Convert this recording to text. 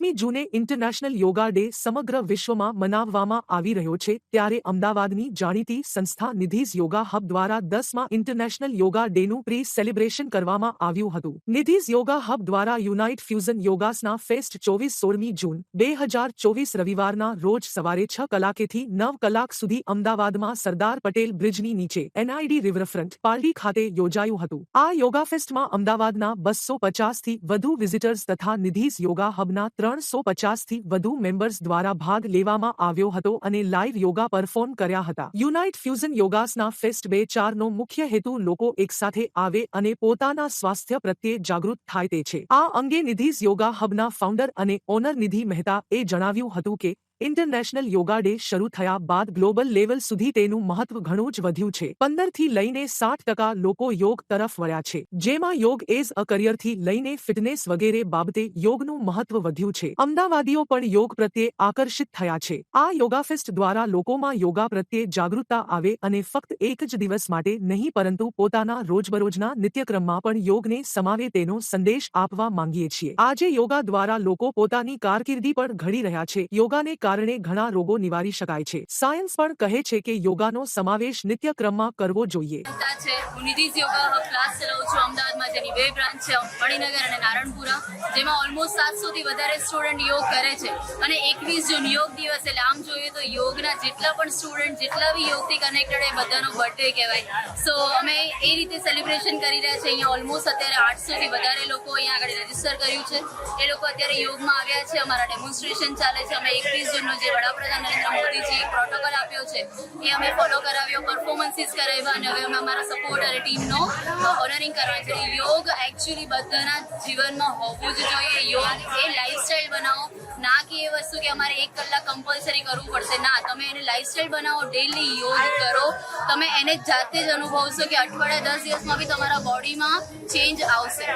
એકવીસમી જૂને international yoga day સમગ્ર વિશ્વમાં મનાવવામાં આવી રહ્યો છે, ત્યારે અમદાવાદની જાણીતી સંસ્થા નિધિઝ યોગા હબ દ્વારા દસમાં ઇન્ટરનેશનલ યોગા ડેનું પ્રી સેલિબ્રેશન કરવામાં આવ્યું હતું. નિધિઝ યોગા હબ દ્વારા યુનાઇટ ફ્યુઝન યોગાસના ફેસ્ટ ચોવીસ સોળમી જૂન, બે હજાર ચોવીસ રવિવારના રોજ સવારે છ કલાકેથી નવ કલાક સુધી અમદાવાદમાં સરદાર પટેલ બ્રિજની નીચે એનઆઈડી રિવરફ્રન્ટ પાલડી ખાતે યોજાયું હતું. આ યોગા ફેસ્ટમાં અમદાવાદના બસો પચાસથી વધુ વિઝિટર્સ તથા નિધિઝ યોગા હબના ત્રણસો પચાસથી વધુ મેમ્બર્સ દ્વારા ભાગ લેવામાં આવ્યો હતો અને લાઇવ યોગા પરફોર્મ કર્યા હતા. યુનાઇટ ફ્યુઝન યોગાસના ફેસ્ટ બે ચારનો મુખ્ય હેતુ લોકો એકસાથે આવે અને પોતાના સ્વાસ્થ્ય પ્રત્યે જાગૃત થાય તે છે. આ અંગે નિધિઝ યોગા હબના ફાઉન્ડર અને ઓનર નિધિ મહેતા એ જણાવ્યું હતું કે ઇન્ટરનેશનલ યોગા ડે શરૂ થયા બાદ ગ્લોબલ લેવલ સુધી તેનું મહત્વ ઘણું જ વધ્યું છે. પંદરથી લઈને સાઠ ટકા લોકો યોગ તરફ વળ્યા છે. જેમાં યોગ એઝ અ કરિયરથી લઈને ફિટનેસ વગેરે બાબતે યોગનું મહત્વ વધ્યું છે. અમદાવાદીઓ પણ યોગ પ્રત્યે આકર્ષિત થયા છે. આ યોગા ફેસ્ટ દ્વારા લોકોમાં યોગા પ્રત્યે જાગૃતતા આવે અને ફક્ત એક જ દિવસ માટે નહીં, પરંતુ પોતાના રોજબરોજના નિત્યક્રમમાં પણ યોગને સમાવે તેનો સંદેશ આપવા માંગીએ છીએ. આજે યોગા દ્વારા લોકો પોતાની કારકિર્દી પણ ઘડી રહ્યા છે. યોગાને કારણે ઘણા રોગો નિવારી શકાય છે. સાયન્સ પણ કહે છે કે યોગાનો સમાવેશ નિત્યક્રમમાં કરવો જોઈએ. યોગા ક્લાસ ચલાવું છું અમદાવાદમાં જેની બે બ્રાન્ચ છે મણિનગર અને નારણપુરા, જેમાં ઓલમોસ્ટ સાતસોથી વધારે સ્ટુડન્ટ યોગ કરે છે. અને એકવીસ જૂન યોગ દિવસ, એટલે આમ જોઈએ તો યોગના જેટલા પણ સ્ટુડન્ટ જેટલા બી યોગથી કનેક્ટેડ એ બધાનો બર્થડે કહેવાય. સો અમે એ રીતે સેલિબ્રેશન કરી રહ્યા છે અહીંયા ઓલમોસ્ટ અત્યારે આઠસોથી વધારે લોકો અહીંયા આગળ રજિસ્ટર કર્યું છે. એ લોકો અત્યારે યોગમાં આવ્યા છે. અમારા ડેમોન્સ્ટ્રેશન ચાલે છે. અમે એકવીસ જૂનનો જે વડાપ્રધાન નરેન્દ્ર આપ્યો છે. એ અમે ફોલો કરાવ્યો પરફોર્મન્સીસ કરાવ્યા અને હવે અમે અમારા સપોર્ટ અને ટીમનો ઓનરિંગ કરવાનું છે. યોગ એકચ્યુઅલી બધાના જીવનમાં હોવું જ જોઈએ. યોગ એ લાઈફસ્ટાઈલ બનાવો. ના કે એ વસ્તુ કે અમારે એક કલાક કમ્પલસરી કરવું પડશે. ના, તમે એને લાઈફસ્ટાઈલ બનાવો ડેલી યોગ કરો. તમે એને જાતે જ અનુભવશો કે અઠવાડિયા દસ દિવસમાં બી તમારા બોડીમાં ચેન્જ આવશે.